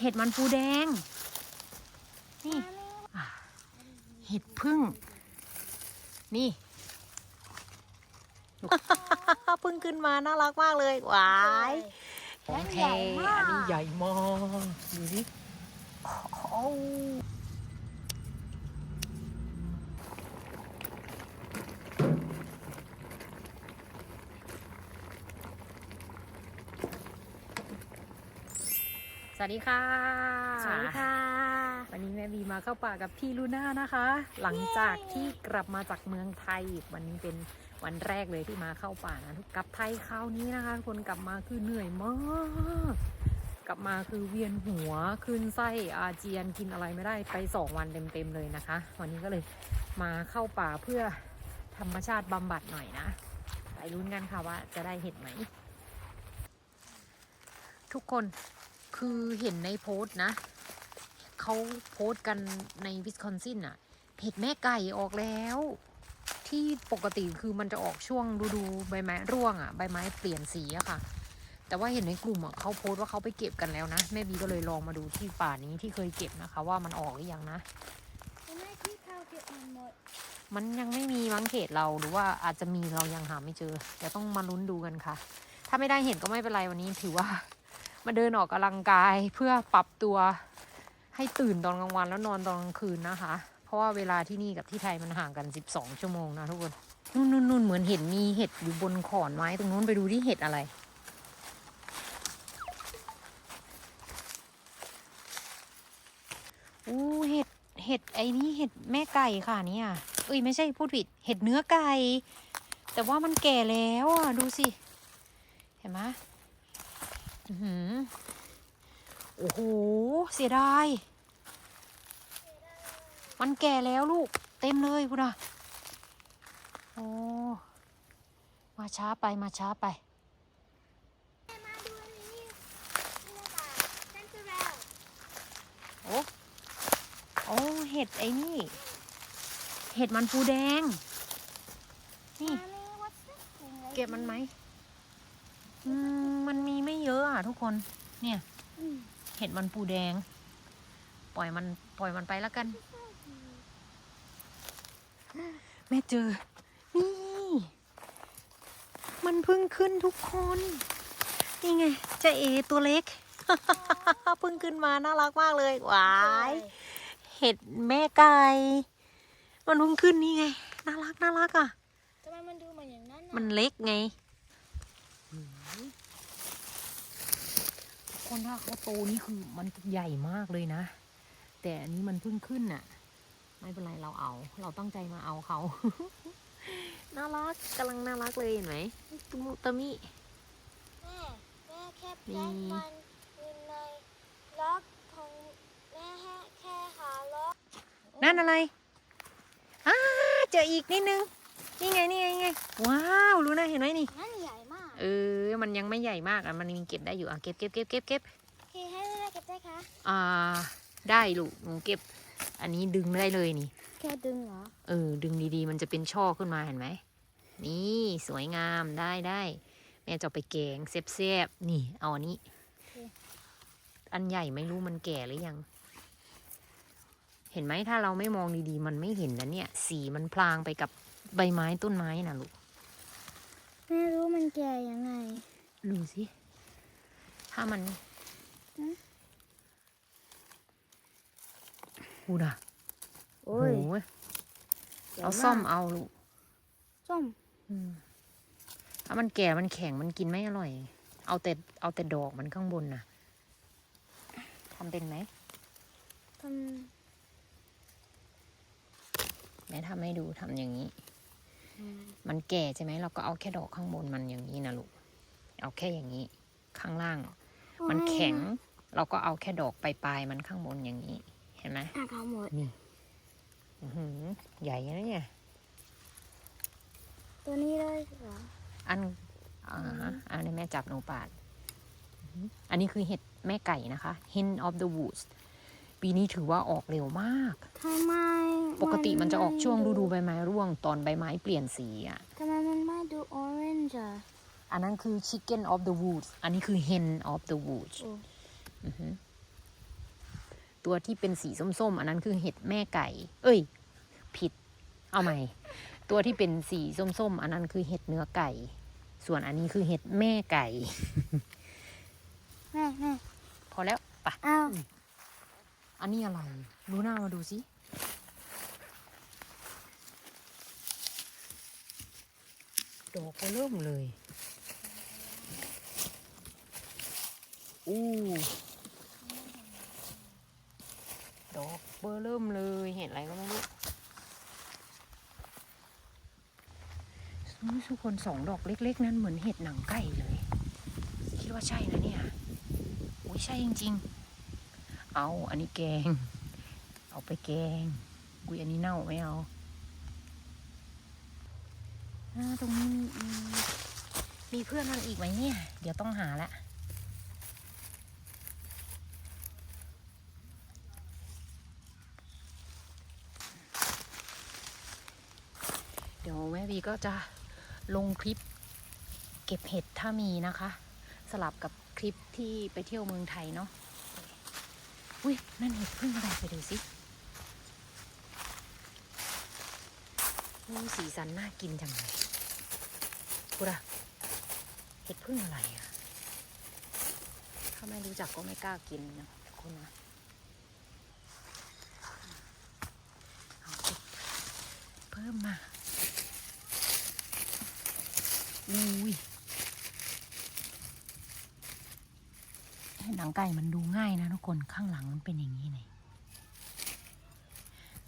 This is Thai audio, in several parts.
เห็ดมันปูแดง นี่อะเห็ดพึ่ง นี่พึ่งขึ้นมาน่ารักมากเลยหวายของแท้อันนี้ใหญ่มากดูสิโอ้ วัสดีค่ะ สวัสดีค่ะ วันนี้แม่บีมาเข้าป่ากับพี่ลูน่านะคะ หลังจากที่กลับมาจากเมืองไทย วันนี้เป็นวันแรกเลยที่มาเข้าป่านะทุกกลับไทยคราวนี้นะคะทุกคนกลับมาคือเหนื่อยมาก กลับมาคือเวียนหัวขึ้นไส้อาเจียนกินอะไรไม่ได้ไปสองวันเต็มๆเลยนะคะ วันนี้ก็เลยมาเข้าป่าเพื่อธรรมชาติบำบัดหน่อยนะ ไปลุ้นกันค่ะว่าจะได้เห็นไหม ทุกคน คือเห็นในโพสต์นะ เขาโพสต์กันในวิสคอนซินอะเห็ดแม่ไก่ออกแล้ว ที่ปกติคือมันจะออกช่วงฤดูใบไม้ร่วงอะใบไม้เปลี่ยนสีอะค่ะ แต่ว่าเห็นในกลุ่มอะเขาโพสต์ว่าเขาไปเก็บกันแล้วนะแม่บีก็เลยลองมาดูที่ป่านี้ที่เคยเก็บนะคะ ว่ามันออกหรือยังนะแม่ที่เขาเก็บมันหมดมันยังไม่มีมั้งเขตเราหรือว่าอาจจะมีเรายังหาไม่เจอเดี๋ยวต้องมาลุ้นดูกันค่ะ ถ้าไม่ได้เห็นก็ไม่เป็นไรวันนี้ถือว่า มาเดินออกกำลังกายเพื่อปรับตัวให้ตื่นตอนกลางวันแล้วนอนตอนกลางคืนนะคะ เพราะว่าเวลาที่นี่กับที่ไทยมันห่างกัน 12 ชั่วโมงนะทุกคนนู่นนู่นนู่นเหมือนเห็นมีเห็ดอยู่บนขอนไม้ตรงนู้นไปดูที่เห็ดอะไร อู้เห็ดเห็ดไอ้นี่เห็ดแม่ไก่ค่ะเนี่ยเอ้ยไม่ใช่พูดผิดเห็ดเนื้อไก่แต่ว่ามันแก่แล้วอะดูสิ เห็นไหม โอ้โห เสียดาย มันแก่แล้วลูก เต็มเลยพุดะโอ้มาช้าไปมาช้าไปมาดูอันนี้นี่นะคะเซนเตอร์เรลโอ้โอ้เห็ดไอ้นี่ เห็ดมันปูแดง นี่มาเลย what's this thing เก็บมันไหม อืมมันมีไม่เยอะอะทุกคน เนี่ยอืมเห็ดมันปูแดง ปล่อยมันปล่อยมันไปแล้วกัน แม่เจอ นี่ มันเพิ่งขึ้นทุกคน นี่ไงเจะเอตัวเล็กเพิ่งขึ้นมาน่ารักมากเลยหวาย เห็ดแม่ไก่ มันเพิ่งขึ้นนี่ไง น่ารักน่ารักอะทำไมมันดูเหมือนอย่างนั้นน่ะมันเล็กไงทุก คนถ้าเขาโตนี่คือมันใหญ่มากเลยนะ แต่อันนี้มันเพิ่งขึ้นน่ะ ไม่เป็นไรเราเอา เราตั้งใจมาเอาเขา น่ารักกำลังน่ารักเลยเห็นไหมตุมุตะมิแม่แม่แค่นี่แป้งมันอยู่ในล็อกของแม่แค่แค่หาล็อกนั่นอะไรอ้าเจออีกนิดนึง นี่ไงนี่ไงนี่ไง ว้าว รู้นะเห็นไหมนี่ นั่นใหญ่มาก เออ มันยังไม่ใหญ่มากอะ มันยังเก็บได้อยู่อะ เก็บเก็บเก็บเก็บเก็บโอเคให้แม่เก็บได้คะอ่า ได้ลูก หนูเก็บ อันนี้ดึงได้เลยนี่ แค่ดึงเหรอ เออ ดึงดีๆ มันจะเป็นช่อขึ้นมาเห็นไหม นี่สวยงามได้ได้แม่จะเอาไปแกงเซฟๆนี่ เอาอันนี้ อันใหญ่ไม่รู้มันแก่หรือยัง เห็นไหมถ้าเราไม่มองดีๆ มันไม่เห็นนะเนี่ย สีมันพลางไปกับใบไม้ต้นไม้นะลูก แม่รู้มันแก่ยังไง ดูสิ ถ้ามันอืมพูดอะโอ้ยโหเอาซ่อมเอาลูกส้มอืมถ้ามันแก่มันแข็งมันกินไม่อร่อย เอาแต่เอาแต่ดอกมันข้างบนน่ะทำเป็นไหมทแม่ทำให้ดูทำอย่างนี้ำ มันแก่ใช่ไหมเราก็เอาแค่ดอกข้างบนมันอย่างนี้นะลูกเอาแค่อย่างนี้ ข้างล่าง มันแข็ง เราก็เอาแค่ดอกปลายๆมันข้างบนอย่างนี้ เห็นไหมอะเขาหมดนี่อื้อหือใหญ่นะเนี่ย ตัวนี้เลยเหรออันอ่าฮะอันนี้แม่จับหนูปาด อันนี้คือเห็ดแม่ไก่นะคะ hen of the woods ปีนี้ถือว่าออกเร็วมากทำไม ปกติมันจะออกช่วงฤดูใบไม้ร่วงตอนใบไม้เปลี่ยนสีอะทำไมมันไม่ดู orange อะอันนั้นคือ chicken of the woods อันนี้คือ hen of the woods โอ้อือหือตัวที่เป็นสีส้มๆ อันนั้นคือเห็ดแม่ไก่ เอ้ย ผิด เอาใหม่ ตัวที่เป็นสีส้มๆ อันนั้นคือเห็ดเนื้อไก่ ส่วนอันนี้คือเห็ดแม่ไก่แม่แม่พอแล้วปะเอาอันนี้อะไร ดูหน้ามาดูสิ ดอกก็เริ่มเลยอู้ดอกเบอร์เริ่มเลยเห็นอะไรก็ไม่รู้นี่ทุกคนสองดอกเล็ก ๆ นั้นเหมือนเห็ดหนังไก่เลย คิดว่าใช่นะเนี่ยอุ้ยใช่จริง ๆ เอาอันนี้แกง เอาไปแกงอุ้ยอันนี้เน่าไม่เอาอ่า ตรงนี้มีมีเพื่อนมันอีกไหมเนี่ย เดี๋ยวต้องหาละเดี๋ยวแม่บีก็จะลงคลิปเก็บเห็ดถ้ามีนะคะ สลับกับคลิปที่ไปเที่ยวเมืองไทยเนาะอุ้ยนั่นเห็ดพึ่งอะไรไปดูสิสีสันน่ากินจังเลย กูดะเห็ดพึ่งอะไรอะถ้าไม่รู้จักก็ไม่กล้ากินนะทุกคนนะเอาเพิ่มมาอุ้ยหนังไก่มันดูง่ายนะทุกคนข้างหลังมันเป็นอย่างนี้เลย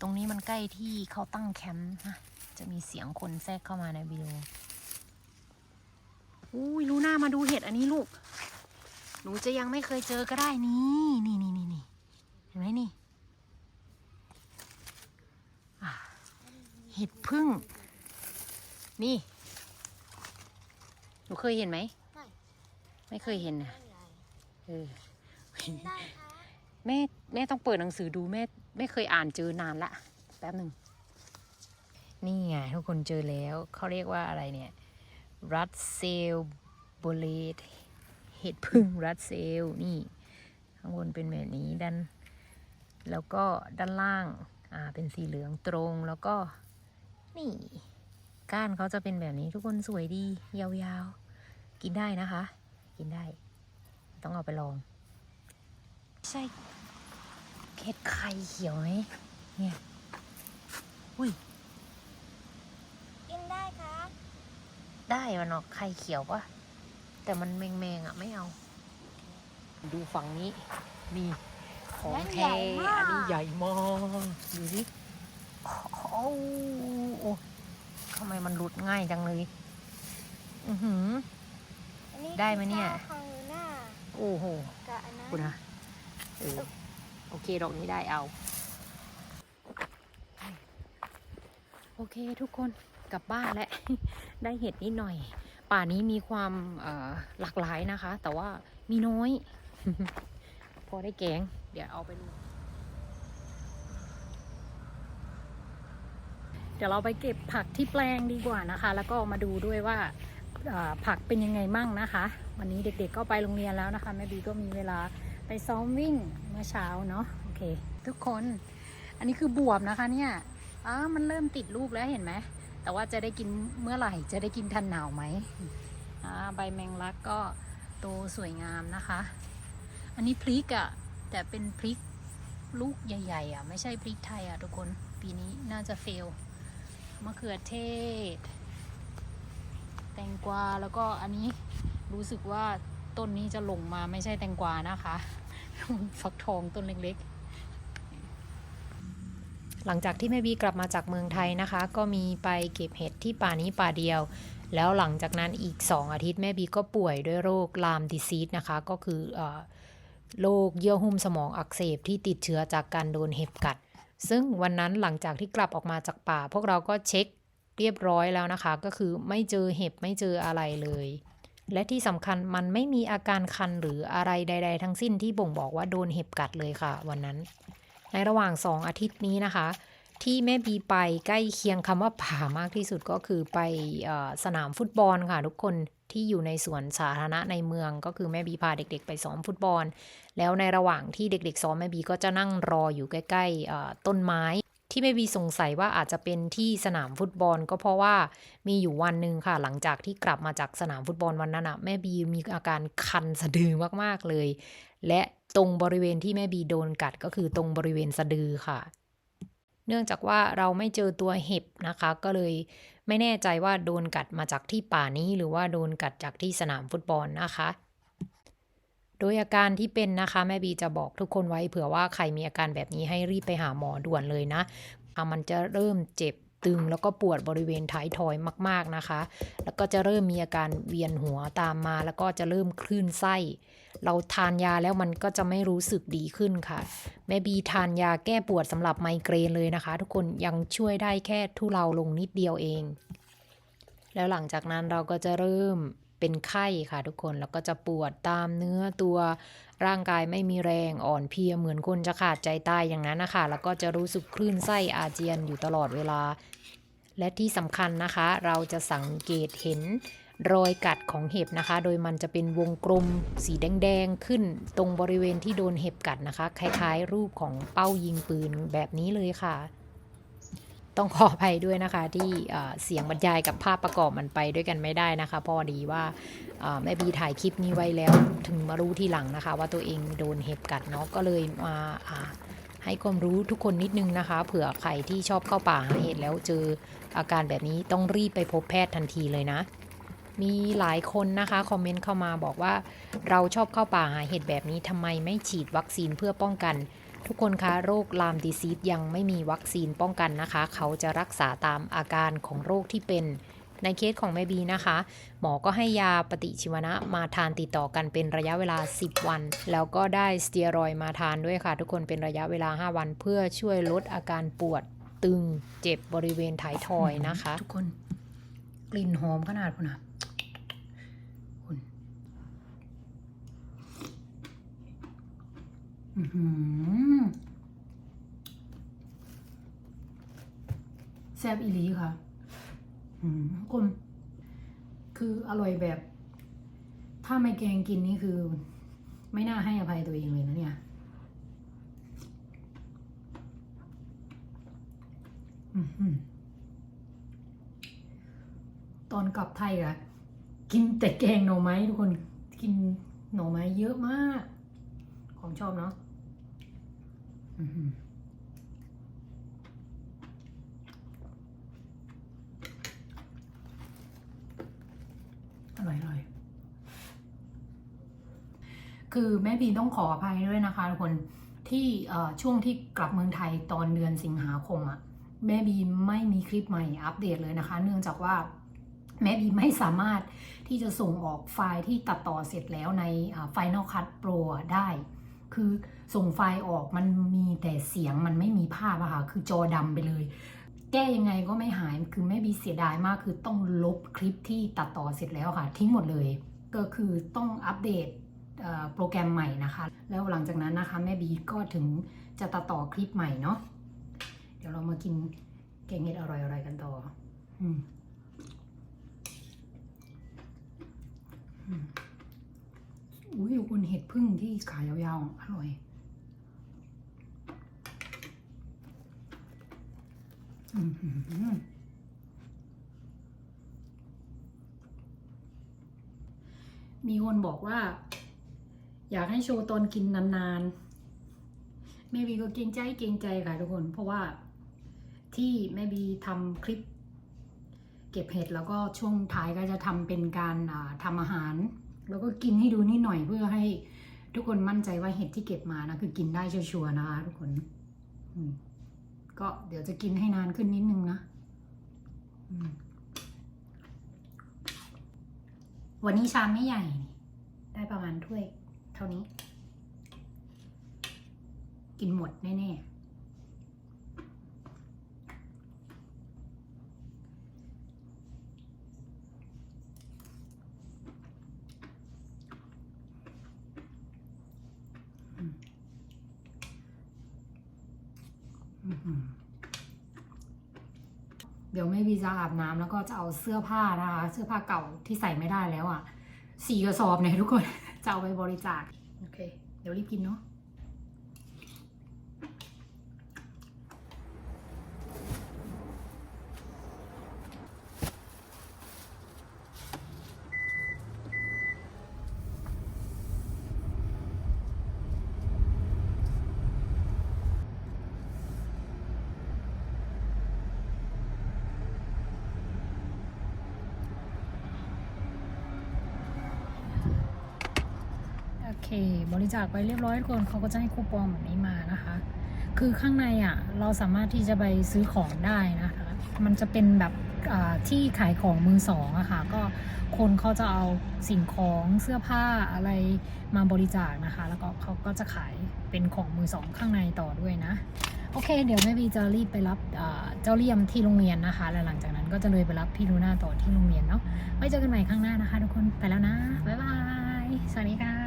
ตรงนี้มันใกล้ที่เขาตั้งแคมป์นะจะมีเสียงคนแทรกเข้ามาในวิดีโอ อุ้ยลูน่ามาดูเห็ดอันนี้ลูก หนูจะยังไม่เคยเจอก็ได้นี่นี่นี่นี่นี่เห็นไหมนี่เห็ดพึ่ง นี่ หนูเคยเห็นไหม ไม่เคยเห็นนะเออแม่แม่ต้องเปิดหนังสือดูแม่ไม่เคยอ่านเจอนานละแป๊บหนึ่งนี่ไงทุกคนเจอแล้วเขาเรียกว่าอะไรเนี่ย รัดเซลโบเลตเห็ดพึ่งรัดเซลนี่ ข้างบนเป็นแบบนี้ด้านแล้วก็ด้านล่างอ่าเป็นสีเหลืองตรงแล้วก็นี่ ก้านเขาจะเป็นแบบนี้ทุกคนสวยดี ยาวๆ กินได้นะคะ กินได้ ต้องเอาไปลอง ใช่เห็ดไข่เขียวไหมเนี่ย อุ้ย กินได้ค่ะ ได้วะเนาะไข่เขียวปะแต่มันแมงแมงๆอะไม่เอา ดูฝั่งนี้ นี่ ของแท้อันนี้ใหญ่มากดูสิโอ้โหโอ้ทำไมมันหลุดง่ายจังเลย อือหืออันนี้ได้ไหมเนี่ยคือข้าวของหนูหน้าโอ้โหกับอันนั้นคุณนะเออโอเค ดอกนี้ได้เอา โอเคทุกคนกลับบ้านแล้ว ได้เห็ดนิดหน่อย ป่านี้มีความหลากหลายนะคะ แต่ว่ามีน้อย พอได้แกง เดี๋ยวเอาไปดูเดี๋ยวเราไปเก็บผักที่แปลงดีกว่านะคะ แล้วก็มาดูด้วยว่าผักเป็นยังไงมั่งนะคะ วันนี้เด็กๆก็ไปโรงเรียนแล้วนะคะแม่บีก็มีเวลาไปซ้อมวิ่งเมื่อเช้าเนาะโอเค ทุกคน อันนี้คือบวบนะคะเนี่ยอ้ามันเริ่มติดลูกแล้วเห็นไหม แต่ว่าจะได้กินเมื่อไหร่ จะได้กินทันหนาวไหมใบแมงลักก็โตสวยงามนะคะ อันนี้พริกอะ่ะ แต่เป็นพริกลูกใหญ่ๆอะ่ะ ไม่ใช่พริกไทยอะ่ะทุกคน ปีนี้น่าจะเฟล มะเขือเทศ แตงกวา แล้วก็อันนี้รู้สึกว่าต้นนี้จะลงมาไม่ใช่แตงกวานะคะ ฟักทองต้นเล็กๆ หลังจากที่แม่บีกลับมาจากเมืองไทยนะคะ ก็มีไปเก็บเห็ดที่ป่านี้ป่าเดียว แล้วหลังจากนั้นอีก 2 อาทิตย์แม่บีก็ป่วยด้วยโรคลามดิซีสนะคะ ก็คืออโรคเยื่อหุ้มสมองอักเสบที่ติดเชื้อจากการโดนเห็บกัด ซึ่งวันนั้นหลังจากที่กลับออกมาจากป่า พวกเราก็เช็คเรียบร้อยแล้วนะคะ ก็คือไม่เจอเห็บไม่เจออะไรเลย และที่สำคัญมันไม่มีอาการคันหรืออะไรใด ๆ ทั้งสิ้นที่บ่งบอกว่าโดนเห็บกัดเลยค่ะ วันนั้น ในระหว่าง 2 อาทิตย์นี้นะคะ ที่แม่บีไปใกล้เคียงคำว่าป่ามากที่สุดก็คือไปอสนามฟุตบอลค่ะ ทุกคนที่อยู่ในสวนสาธารณะในเมืองก็คือแม่บีพาเด็ก ๆ ไปซ้อมฟุตบอล แล้วในระหว่างที่เด็ก ๆ ซ้อมแม่บีก็จะนั่งรออยู่ใกล้ ๆ ต้นไม้ ที่แม่บีสงสัยว่าอาจจะเป็นที่สนามฟุตบอล ก็เพราะว่ามีอยู่วันหนึ่งค่ะ หลังจากที่กลับมาจากสนามฟุตบอลวันนั้นอะแม่บีมีอาการคันสะดือมากๆเลย และตรงบริเวณที่แม่บีโดนกัดก็คือตรงบริเวณสะดือค่ะ เนื่องจากว่าเราไม่เจอตัวเห็บนะคะ ก็เลยไม่แน่ใจว่าโดนกัดมาจากที่ป่านี้หรือว่าโดนกัดจากที่สนามฟุตบอลนะคะ โดยอาการที่เป็นนะคะ แม่บีจะบอกทุกคนไว้เผื่อว่าใครมีอาการแบบนี้ให้รีบไปหาหมอด่วนเลยนะะมันจะเริ่มเจ็บตึงแล้วก็ปวดบริเวณท้ายทอยมาก ๆนะคะ แล้วก็จะเริ่มมีอาการเวียนหัวตามมา แล้วก็จะเริ่มคลื่นไส้ เราทานยาแล้วมันก็จะไม่รู้สึกดีขึ้นค่ะ แม่บีทานยาแก้ปวดสำหรับไมเกรนเลยนะคะ ทุกคนยังช่วยได้แค่ทุเลาลงนิดเดียวเอง แล้วหลังจากนั้นเราก็จะเริ่ม เป็นไข้ค่ะทุกคน แล้วก็จะปวดตามเนื้อตัวร่างกายไม่มีแรงอ่อนเพลียเหมือนคนจะขาดใจตายอย่างนั้นนะคะแล้วก็จะรู้สึกคลื่นไส้อาเจียนอยู่ตลอดเวลา และที่สำคัญนะคะ เราจะสังเกตเห็นรอยกัดของเห็บนะคะ โดยมันจะเป็นวงกลมสีแดงๆขึ้นตรงบริเวณที่โดนเห็บกัดนะคะ คล้ายๆ รูปของเป้ายิงปืนแบบนี้เลยค่ะ ต้องขออภัยด้วยนะคะ ที่เสียงบรรยายกับภาพประกอบมันไปด้วยกันไม่ได้นะคะ พอดีว่าแม่บีถ่ายคลิปนี้ไว้แล้วถึงมารู้ทีหลังนะคะ ว่าตัวเองโดนเห็บกัดเนาะก็เลยมาให้ความรู้ทุกคนนิดนึงนะคะ เผื่อใครที่ชอบเข้าป่าหาเห็ดแล้วเจออาการแบบนี้ต้องรีบไปพบแพทย์ทันทีเลยนะ มีหลายคนนะคะคอมเมนต์เข้ามาบอกว่า เราชอบเข้าป่าหาเห็ดแบบนี้ทำไมไม่ฉีดวัคซีนเพื่อป้องกัน ทุกคนคะโรคลามดีซีดยังไม่มีวัคซีนป้องกันนะคะ เขาจะรักษาตามอาการของโรคที่เป็นในเคสของแม่บีนะคะ หมอก็ให้ยาปฏิชีวนะมาทานติดต่อกันเป็นระยะเวลา 10 วัน แล้วก็ได้สเตียรอยมาทานด้วยค่ะ ทุกคนเป็นระยะเวลา 5 วัน เพื่อช่วยลดอาการปวดตึงเจ็บบริเวณท้ายทอยนะคะ ทุกคนกลิ่นหอมขนาดคุณนะคุณอื้อหือ แซ่บอีหลีค่ะอืมคุณคืออร่อยแบบ ถ้าไม่แกงกินนี่คือ ไม่น่าให้อภัยตัวเองเลยนะเนี่ยอตอนกลับไทยอะกินแต่แกงหน่อไม้ทุกคน กินหน่อไม้เยอะมาก ชอบเนาะอร่อยอร่อยคือแม่บีต้องขออภัยด้วยนะคะทุกคนที่ช่วงที่กลับเมืองไทยตอนเดือนสิงหาคมอะ่ะแม่บีไม่มีคลิปใหม่อัปเดตเลยนะคะ เนื่องจากว่าแม่บีไม่สามารถที่จะส่งออกไฟล์ที่ตัดต่อเสร็จแล้วใน Final Cut Pro ได้ คือส่งไฟล์ออกมันมีแต่เสียงมันไม่มีภาพอะค่ะคือจอดำไปเลย แก้ยังไงก็ไม่หายคือแม่บีเสียดายมาก คือต้องลบคลิปที่ตัดต่อเสร็จแล้วค่ะ ทิ้งหมดเลย ก็คือต้องอัปเดตโปรแกรมใหม่นะคะ แล้วหลังจากนั้นนะคะแม่บีก็ถึงจะตัดต่อคลิปใหม่เนาะเดี๋ยวเรามากินแกงเห็ดอร่อยๆกันต่อ อืม อืม อุ้ยคุณเห็ดพึ่งที่ขายยาวๆ อร่อย อือหือมีคนบอกว่า อยากให้โชว์ตอนกินนานๆ แม่บีก็เกรงใจเกรงใจค่ะทุกคน เพราะว่าที่แม่บีทำคลิป เก็บเห็ดแล้วก็ช่วงท้ายก็จะทำเป็นการทำอาหาร แล้วก็กินให้ดูนิดหน่อยเพื่อให้ทุกคนมั่นใจว่าเห็ดที่เก็บมานะคือกินได้ชัวร์นะคะทุกคนก็เดี๋ยวจะกินให้นานขึ้นนิดนึงนะวันนี้ชามไม่ใหญ่ ได้ประมาณถ้วย เท่านี้ กินหมดแน่ๆ เดี๋ยวไม่บีจะอาบน้ำแล้วก็จะเอาเสื้อผ้านะคะ เสื้อผ้าเก่าที่ใส่ไม่ได้แล้วอะ่ะสี่กระสอบเนี่ยทุกคน จะเอาไปบริจาค โอเค เดี๋ยวรีบกินเนาะ บริจาคไปเรียบร้อยทุกคนเขาก็จะให้คูปองแบบนี้มานะคะ คือข้างในอะเราสามารถที่จะไปซื้อของได้นะคะ มันจะเป็นแบบที่ขายของมือสองอะค่ะก็คนเขาจะเอาสิ่งของเสื้อผ้าอะไรมาบริจาคนะคะ แล้วก็เขาก็จะขายเป็นของมือสองข้างในต่อด้วยนะ โอเค เดี๋ยวแม่บีจะรีบไปรับเจ้าเลี่ยมที่โรงเรียนนะคะ แล้วหลังจากนั้นก็จะเลยไปรับพี่ลูน่าต่อที่โรงเรียนเนาะไว้เจอกันใหม่ข้างหน้านะคะ ทุกคนไปแล้วนะบ๊ายบายสวัสดีค่ะ